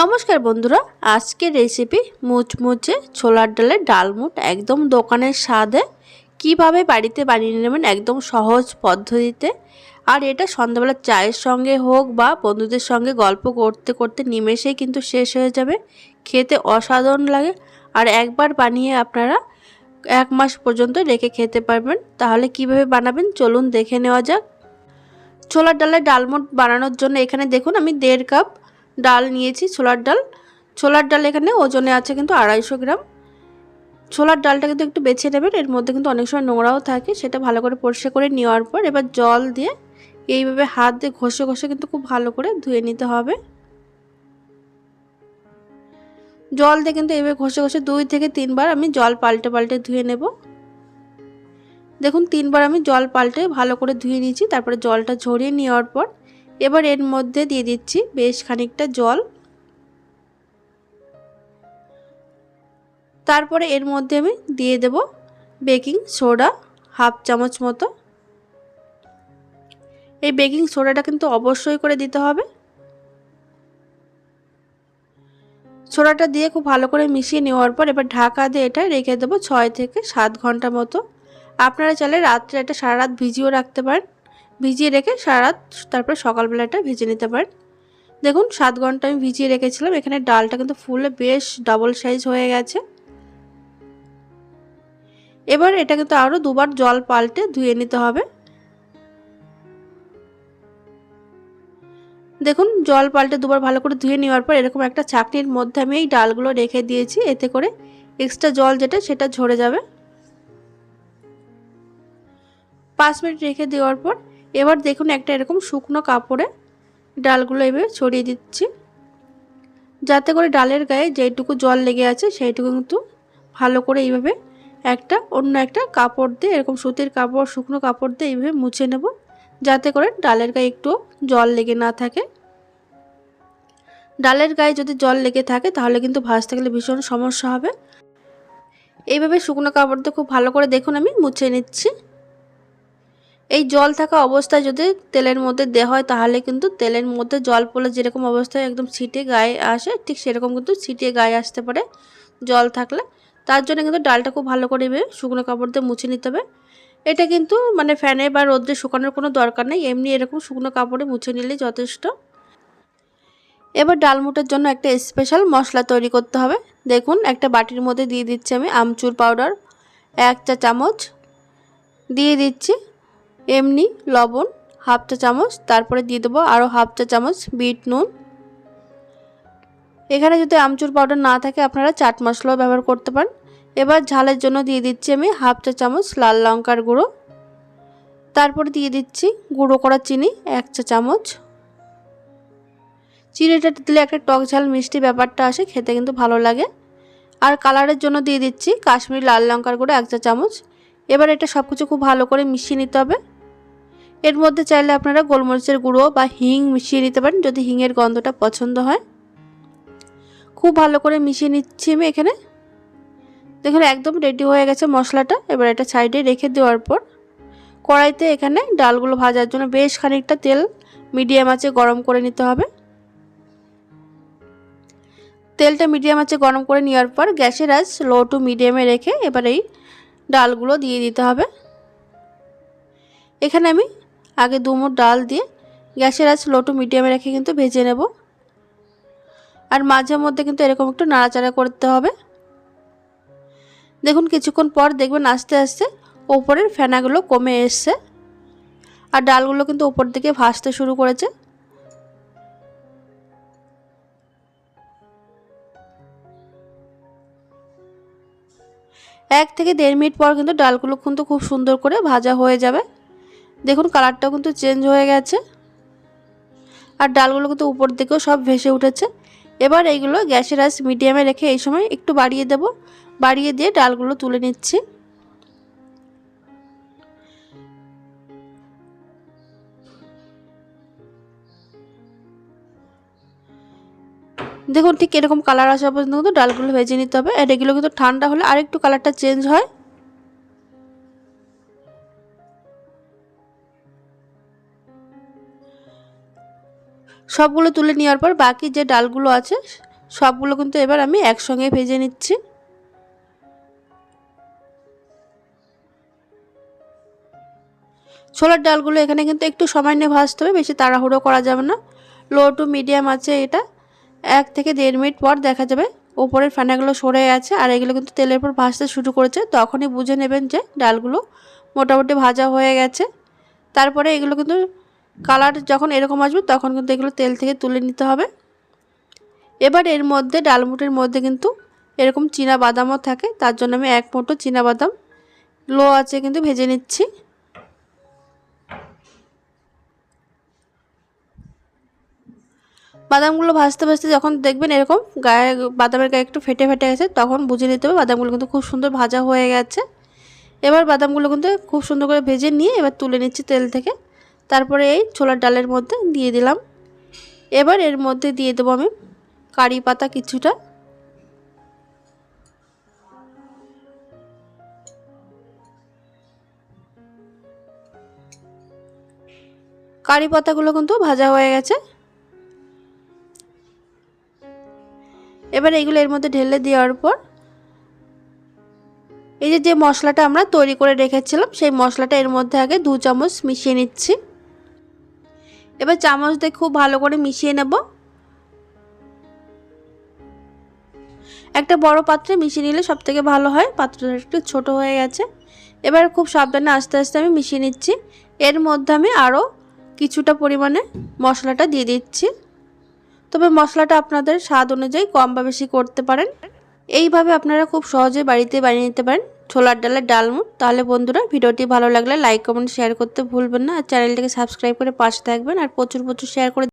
নমস্কার বন্ধুরা, আজকের রেসিপি মুচমুচে ছোলার ডালের ডালমুট একদম দোকানের স্বাদে কীভাবে বাড়িতে বানিয়ে নেবেন একদম সহজ পদ্ধতিতে। আর এটা সন্ধ্যাবেলা চায়ের সঙ্গে হোক বা বন্ধুদের সঙ্গে গল্প করতে করতে নিমেষেই কিন্তু শেষ হয়ে যাবে। খেতে অসাধারণ লাগে। আর একবার বানিয়ে আপনারা এক মাস পর্যন্ত রেখে খেতে পারবেন। তাহলে কীভাবে বানাবেন চলুন দেখে নেওয়া যাক। ছোলার ডালের ডালমুট বানানোর জন্য এখানে দেখুন আমি দেড় কাপ ডাল নিয়েছি, ছোলার ডাল। ছোলার ডাল এখানে ওজনে আছে কিন্তু আড়াইশো গ্রাম। ছোলার ডালটা কিন্তু একটু বেছে নেবেন, এর মধ্যে কিন্তু অনেক সময় নোংরাও থাকে, সেটা ভালো করে পরিষ্কার করে নেওয়ার পর এবার জল দিয়ে এইভাবে হাত দিয়ে ঘষে ঘষে কিন্তু খুব ভালো করে ধুয়ে নিতে হবে। জল দিয়ে কিন্তু এইভাবে ঘষে ঘষে দুই থেকে তিনবার আমি জল পাল্টে পাল্টে ধুয়ে নেব। দেখুন, তিনবার আমি জল পাল্টে ভালো করে ধুয়ে নিয়েছি, তারপরে জলটা ঝরিয়ে নেওয়ার পর এবার এর মধ্যে দিয়ে দিচ্ছি বেশ খানিকটা জল। তারপরে এর মধ্যে আমি দিয়ে দেব বেকিং সোডা হাফ চামচ মতো। এই বেকিং সোডাটা কিন্তু অবশ্যই করে দিতে হবে। সোডাটা দিয়ে খুব ভালো করে মিশিয়ে নেওয়ার পর এবার ঢাকা দিয়ে এটা রেখে দেবো ছয় থেকে সাত ঘণ্টা মতো। আপনারা চাইলে রাত্রে এটা সারা রাত ভিজিয়েও রাখতে পারেন। ভিজিয়ে রেখে সারা রাত তারপরে সকালবেলাটা ভেজে নিতে পারেন। দেখুন, সাত ঘণ্টা আমি ভিজিয়ে রেখেছিলাম। এখানে ডালটা কিন্তু ফুলে, বেশ ডাবল সাইজ হয়ে গেছে। এবার এটা কিন্তু আরও দুবার জল পাল্টে ধুয়ে নিতে হবে। দেখুন, জল পাল্টে দুবার ভালো করে ধুয়ে নেওয়ার পর এরকম একটা চাকনির মধ্যে আমি এই ডালগুলো রেখে দিয়েছি। এতে করে এক্সট্রা জল যেটা, সেটা ঝরে যাবে। পাঁচ মিনিট রেখে দেওয়ার পর এবার দেখুন একটা এরকম শুকনো কাপড়ে ডালগুলো এভাবে ছড়িয়ে দিচ্ছি। যাতে করে ডালের গায়ে যেটুকু জল লেগে আছে সেইটুকু কিন্তু ভালো করে এইভাবে একটা অন্য একটা কাপড় দিয়ে, এরকম সুতির কাপড়, শুকনো কাপড় দিয়ে এইভাবে মুছে নেব। যাতে করে ডালের গায়ে একটু জল লেগে না থাকে। ডালের গায়ে যদি জল লেগে থাকে তাহলে কিন্তু ভাজতে গেলে ভীষণ সমস্যা হবে। এইভাবে শুকনো কাপড় দিয়ে খুব ভালো করে দেখুন আমি মুছে নিচ্ছি। এই জল থাকা অবস্থায় যদি তেলের মধ্যে দেওয়া হয়, তাহলে কিন্তু তেলের মধ্যে জল পড়লে যেরকম অবস্থায় একদম ছিটে গায়ে আসে, ঠিক সেরকম কিন্তু ছিটিয়ে গায়ে আসতে পারে জল থাকলে। তার জন্য কিন্তু ডালটা খুব ভালো করে শুকনো কাপড় দিয়ে মুছে নিতে হবে। এটা কিন্তু মানে ফ্যানে বা রোদ্রে শুকানোর কোনো দরকার নেই, এমনি এরকম শুকনো কাপড়ে মুছে নিলেই যথেষ্ট। এবার ডালমুটের জন্য একটা স্পেশাল মশলা তৈরি করতে হবে। দেখুন, একটা বাটির মধ্যে দিয়ে দিচ্ছি আমি আমচুর পাউডার এক চা চামচ দিয়ে দিচ্ছি। এমনি লবণ, হাফ চা চামচ, তারপরে দিয়ে দেবো আরও হাফ চা চামচ বিট নুন। এখানে যদি আমচুর পাউডার না থাকে, আপনারা চাট মশলাও ব্যবহার করতে পারেন। এবার ঝালের জন্য দিয়ে দিচ্ছি আমি হাফ চা চামচ লাল লঙ্কার গুঁড়ো। তারপরে দিয়ে দিচ্ছি গুঁড়ো করা চিনি, এক চা চামচ। চিনিটা দিলে একটা টক ঝাল মিষ্টি ব্যাপারটা আসে, খেতে কিন্তু ভালো লাগে। আর কালারের জন্য দিয়ে দিচ্ছি কাশ্মীরি লাল লঙ্কার গুঁড়ো, এক চা চামচ। এবার এটা সব কিছু খুব ভালো করে মিশিয়ে নিতে হবে। এর মধ্যে চাইলে আপনারা গোলমরিচের গুঁড়ো বা হিং মিশিয়ে নিতে পারেন যদি হিংয়ের গন্ধটা পছন্দ হয়। খুব ভালো করে মিশিয়ে নিচ্ছি আমি এখানে। দেখুন, একদম রেডি হয়ে গেছে মশলাটা। এবার এটা সাইডে রেখে দেওয়ার পর কড়াইতে এখানে ডালগুলো ভাজার জন্য বেশ খানিকটা তেল মিডিয়াম আছে গরম করে নিতে হবে। তেলটা মিডিয়াম আছে গরম করে নেওয়ার পর গ্যাসের আজ লো টু মিডিয়ামে রেখে এবার এই ডালগুলো দিয়ে দিতে হবে। এখানে আমি আগে দুমুট ডাল দিয়ে গ্যাসের আঁচ লো টু মিডিয়ামে রেখে কিন্তু ভেজে নেব। আর মাঝে মধ্যে কিন্তু এরকম একটু নাড়াচাড়া করতে হবে। দেখুন, কিছুক্ষণ পর দেখবেন আস্তে আস্তে ওপরের ফেনাগুলো কমে এসছে। আর ডালগুলো কিন্তু উপর দিকে ভাসতে শুরু করেছে। এক থেকে দেড় মিনিট পর কিন্তু ডালগুলো কিন্তু খুব সুন্দর করে ভাজা হয়ে যাবে। দেখুন কালারটাও কিন্তু চেঞ্জ হয়ে গেছে। আর ডালগুলো কিন্তু উপর দিকেও সব ভেসে উঠেছে। এবার এইগুলো গ্যাসের আস মিডিয়ামে রেখে এই সময় একটু বাড়িয়ে দেব। বাড়িয়ে দিয়ে ডালগুলো তুলে নিচ্ছি। দেখুন, ঠিক এরকম কালার আসা পর্যন্ত কিন্তু ডালগুলো ভেজে নিতে হবে। আর এগুলো কিন্তু ঠান্ডা হলে আরেকটু কালারটা চেঞ্জ হয়। সবগুলো তুলে নেওয়ার পর বাকি যে ডালগুলো আছে, সবগুলো কিন্তু এবার আমি একসঙ্গে ভেজে নিচ্ছি। ছোলার ডালগুলো এখানে কিন্তু একটু সময় নিয়ে ভাজতে হবে, বেশি তাড়াহুড়ো করা যাবে না। লো টু মিডিয়াম আছে এটা। এক থেকে দেড় মিনিট পর দেখা যাবে ওপরের ফেনাগুলো সরে আছে আর এগুলো কিন্তু তেলের পর ভাজতে শুরু করেছে। তখনই বুঝে নেবেন যে ডালগুলো মোটামুটি ভাজা হয়ে গেছে। তারপরে এগুলো কিন্তু কালার যখন এরকম আসবে, তখন কিন্তু এগুলো তেল থেকে তুলে নিতে হবে। এবার এর মধ্যে ডালমুটির মধ্যে কিন্তু এরকম চীনা বাদামও থাকে, তার জন্য আমি এক মুঠো চীনা বাদাম, লো আছে কিন্তু ভেজে নিচ্ছি। বাদামগুলো ভাজতে ভাজতে যখন দেখবেন এরকম গায়ে, বাদামের গায়ে একটু ফেটে ফেটে গেছে, তখন বুঝে নিতে হবে বাদামগুলো কিন্তু খুব সুন্দর ভাজা হয়ে গেছে। এবার বাদামগুলো কিন্তু খুব সুন্দর করে ভেজে নিয়ে এবার তুলে নিচ্ছি তেল থেকে। তারপরে এই ছোলার ডালের মধ্যে দিয়ে দিলাম। এবার এর মধ্যে দিয়ে দেবো আমি কারি পাতা কিছুটা। কারি পাতাগুলো কিন্তু ভাজা হয়ে গেছে। এবার এইগুলো এর মধ্যে ঢেলে দেওয়ার পর এই যে যে মশলাটা আমরা তৈরি করে রেখেছিলাম, সেই মশলাটা এর মধ্যে আগে দু চামচ মিশিয়ে নিচ্ছি। এবার চামচ দিয়ে খুব ভালো করে মিশিয়ে নেব। একটা বড় পাত্রে মিশিয়ে নিলে সব থেকে ভালো হয়, পাত্রটা একটু ছোট হয়ে গেছে। এবার খুব সাবধানে আস্তে আস্তে আমি মিশিয়ে নিচ্ছি। এর মধ্যে আমি আরও কিছুটা পরিমাণে মশলাটা দিয়ে দিচ্ছি। তবে মশলাটা আপনাদের স্বাদ অনুযায়ী কম বা বেশি করতে পারেন। এইভাবে আপনারা খুব সহজে বাড়িতে বানিয়ে নিতে পারেন ছোলার ডালের ডালমুট তাহলে বন্ধুরা ভিডিওটি ভালো লাগলে লাইক কমেন্ট শেয়ার করতে ভুলবেন না। আর চ্যানেলটিকে সাবস্ক্রাইব করে পাশে থাকবেন। আর প্রচুর প্রচুর শেয়ার করে